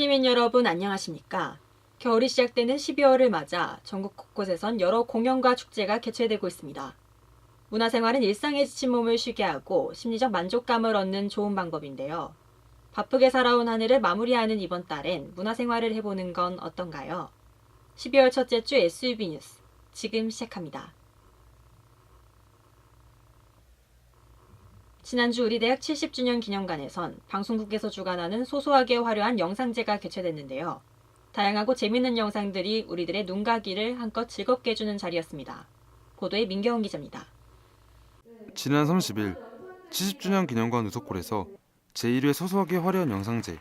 시민 여러분 안녕하십니까? 겨울이 시작되는 12월을 맞아 전국 곳곳에선 여러 공연과 축제가 개최되고 있습니다. 문화생활은 일상에 지친 몸을 쉬게 하고 심리적 만족감을 얻는 좋은 방법인데요. 바쁘게 살아온 한 해를 마무리하는 이번 달엔 문화생활을 해보는 건 어떤가요? 12월 첫째 주 SUB 뉴스 지금 시작합니다. 지난주 우리 대학 70주년 기념관에선 방송국에서 주관하는 소소하게 화려한 영상제가 개최됐는데요. 다양하고 재밌는 영상들이 우리들의 눈가기를 한껏 즐겁게 해주는 자리였습니다. 보도에 민경훈 기자입니다. 지난 30일 70주년 기념관 우석골에서 제1회 소소하게 화려한 영상제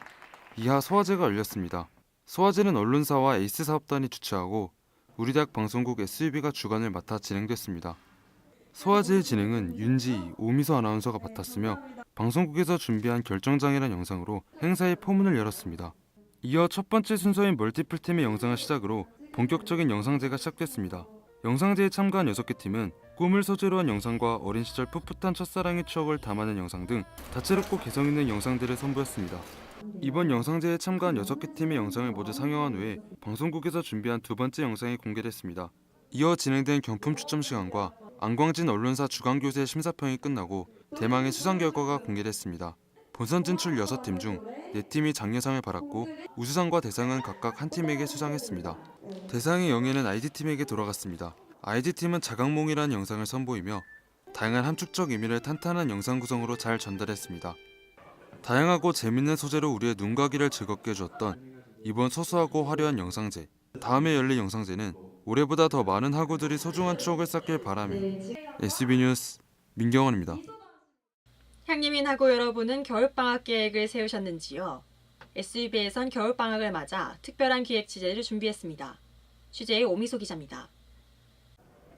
이하 소화제가 열렸습니다. 소화제는 언론사와 에이스 사업단이 주최하고 우리 대학 방송국 SUB가 주관을 맡아 진행됐습니다. 소화제의 진행은 윤지, 오미소 아나운서가 맡았으며 방송국에서 준비한 결정장이라는 영상으로 행사의 포문을 열었습니다. 이어 첫 번째 순서인 멀티플 팀의 영상을 시작으로 본격적인 영상제가 시작됐습니다. 영상제에 참가한 6개 팀은 꿈을 소재로 한 영상과 어린 시절 풋풋한 첫사랑의 추억을 담아낸 영상 등 다채롭고 개성 있는 영상들을 선보였습니다. 이번 영상제에 참가한 6개 팀의 영상을 모두 상영한 후에 방송국에서 준비한 두 번째 영상이 공개됐습니다. 이어 진행된 경품 추첨 시간과 안광진 언론사 주간교세 심사평이 끝나고 대망의 수상 결과가 공개됐습니다. 본선 진출 6팀 중 4팀이 장려상을 받았고 우수상과 대상은 각각 한 팀에게 수상했습니다. 대상의 영예는 ID팀에게 돌아갔습니다. ID팀은 자각몽이라는 영상을 선보이며 다양한 함축적 의미를 탄탄한 영상 구성으로 잘 전달했습니다. 다양하고 재밌는 소재로 우리의 눈가기를 즐겁게 해주었던 이번 소소하고 화려한 영상제 다음에 열릴 영상제는 올해보다 더 많은 학우들이 소중한 추억을 쌓길 바라며 SB 뉴스 민경원입니다. 향림인 하고 여러분은 겨울방학 계획을 세우셨는지요? SUB에선 겨울방학을 맞아 특별한 기획 취재를 준비했습니다. 취재의 오미소 기자입니다.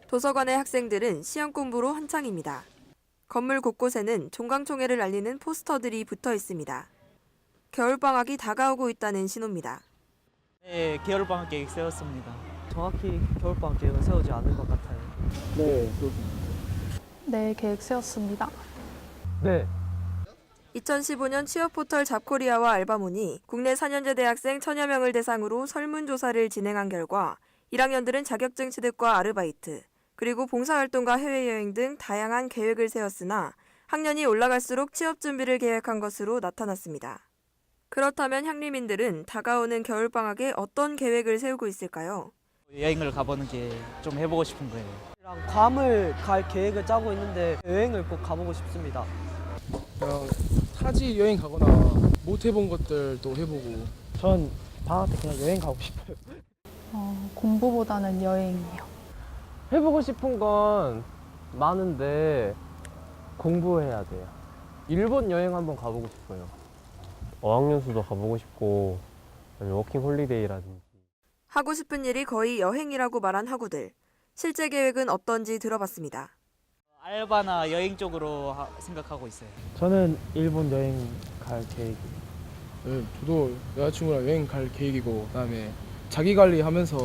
도서관의 학생들은 시험 공부로 한창입니다. 건물 곳곳에는 종강총회를 알리는 포스터들이 붙어 있습니다. 겨울방학이 다가오고 있다는 신호입니다. 네, 겨울방학 계획 세웠습니다. 정확히 겨울방학 계획은 세우지 않을 것 같아요. 네, 계획 세웠습니다. 네. 2015년 취업 포털 잡코리아와 알바몬이 국내 4년제 대학생 천여 명을 대상으로 설문조사를 진행한 결과 1학년들은 자격증 취득과 아르바이트, 그리고 봉사활동과 해외여행 등 다양한 계획을 세웠으나 학년이 올라갈수록 취업 준비를 계획한 것으로 나타났습니다. 그렇다면 향리민들은 다가오는 겨울방학에 어떤 계획을 세우고 있을까요? 여행을 가보는 게 좀 해보고 싶은 거예요. 괌을 갈 계획을 짜고 있는데 여행을 꼭 가보고 싶습니다. 그냥 타지 여행 가거나 못 해본 것들도 해보고 전 방학 때 그냥 여행 가고 싶어요. 어, 공부보다는 여행이요. 해보고 싶은 건 많은데 공부해야 돼요. 일본 여행 한번 가보고 싶어요. 어학연수도 가보고 싶고 아니면 워킹 홀리데이라든지. 하고 싶은 일이 거의 여행이라고 말한 학우들. 실제 계획은 어떤지 들어봤습니다. 알바나 여행 쪽으로 하- 생각하고 있어요. 저는 일본 여행 갈 계획이. 네, 저도 여자친구랑 여행 갈 계획이고 그다음에 자기 관리하면서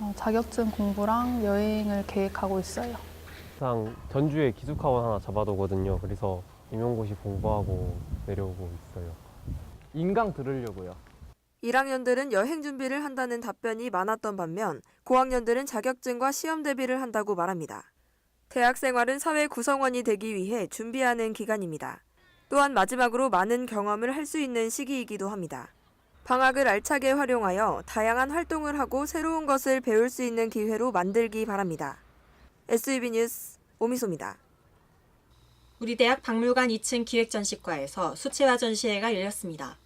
어, 자격증 공부랑 여행을 계획하고 있어요. 항상 전주에 기숙학원 하나 잡아두거든요. 그래서 임용고시 공부하고 내려오고 있어요. 인강 들으려고요. 1학년들은 여행 준비를 한다는 답변이 많았던 반면 고학년들은 자격증과 시험 대비를 한다고 말합니다. 대학 생활은 사회 구성원이 되기 위해 준비하는 기간입니다. 또한 마지막으로 많은 경험을 할 수 있는 시기이기도 합니다. 방학을 알차게 활용하여 다양한 활동을 하고 새로운 것을 배울 수 있는 기회로 만들기 바랍니다. SUB 뉴스 오미소입니다. 우리 대학 박물관 2층 기획전시과에서 수채화 전시회가 열렸습니다.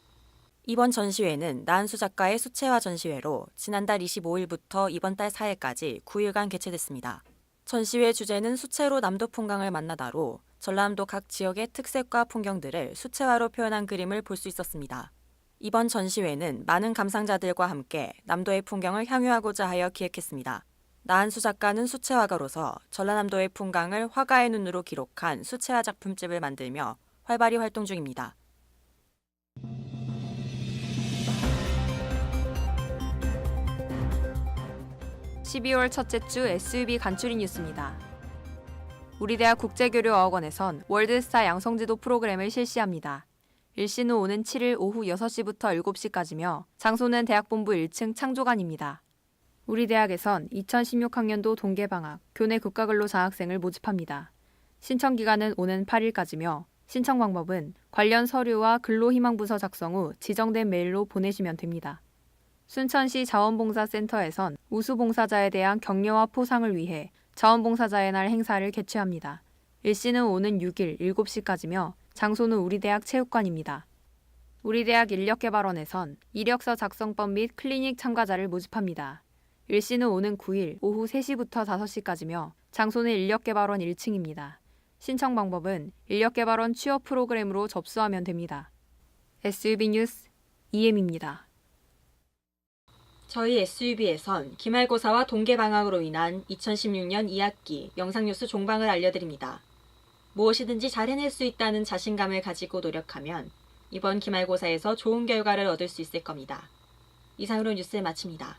이번 전시회는 나은수 작가의 수채화 전시회로 지난달 25일부터 이번 달 4일까지 9일간 개최됐습니다. 전시회 주제는 수채로 남도 풍광을 만나다로 전라남도 각 지역의 특색과 풍경들을 수채화로 표현한 그림을 볼 수 있었습니다. 이번 전시회는 많은 감상자들과 함께 남도의 풍경을 향유하고자 하여 기획했습니다. 나한수 작가는 수채화가로서 전라남도의 풍광을 화가의 눈으로 기록한 수채화 작품집을 만들며 활발히 활동 중입니다. (12월) 첫째 주 SUB 간추린 뉴스입니다. 우리 대학 국제교류어학원에선 월드스타 양성지도 프로그램을 실시합니다. 일시는 오는 7일 오후 6시부터 7시까지며 장소는 대학본부 1층 창조관입니다. 우리 대학에선 2016학년도 동계방학 교내 국가근로 장학생을 모집합니다. 신청 기간은 오는 8일까지며 신청 방법은 관련 서류와 근로희망부서 작성 후 지정된 메일로 보내시면 됩니다. 순천시 자원봉사센터에선 우수봉사자에 대한 격려와 포상을 위해 자원봉사자의 날 행사를 개최합니다. 일시는 오는 6일 7시까지며 장소는 우리 대학 체육관입니다. 우리 대학 인력개발원에선 이력서 작성법 및 클리닉 참가자를 모집합니다. 일시는 오는 9일 오후 3시부터 5시까지며 장소는 인력개발원 1층입니다. 신청 방법은 인력개발원 취업 프로그램으로 접수하면 됩니다. SUB 뉴스 이엠입니다. 저희 SUB에선 기말고사와 동계 방학으로 인한 2016년 2학기 영상뉴스 종방을 알려드립니다. 무엇이든지 잘 해낼 수 있다는 자신감을 가지고 노력하면 이번 기말고사에서 좋은 결과를 얻을 수 있을 겁니다. 이상으로 뉴스를 마칩니다.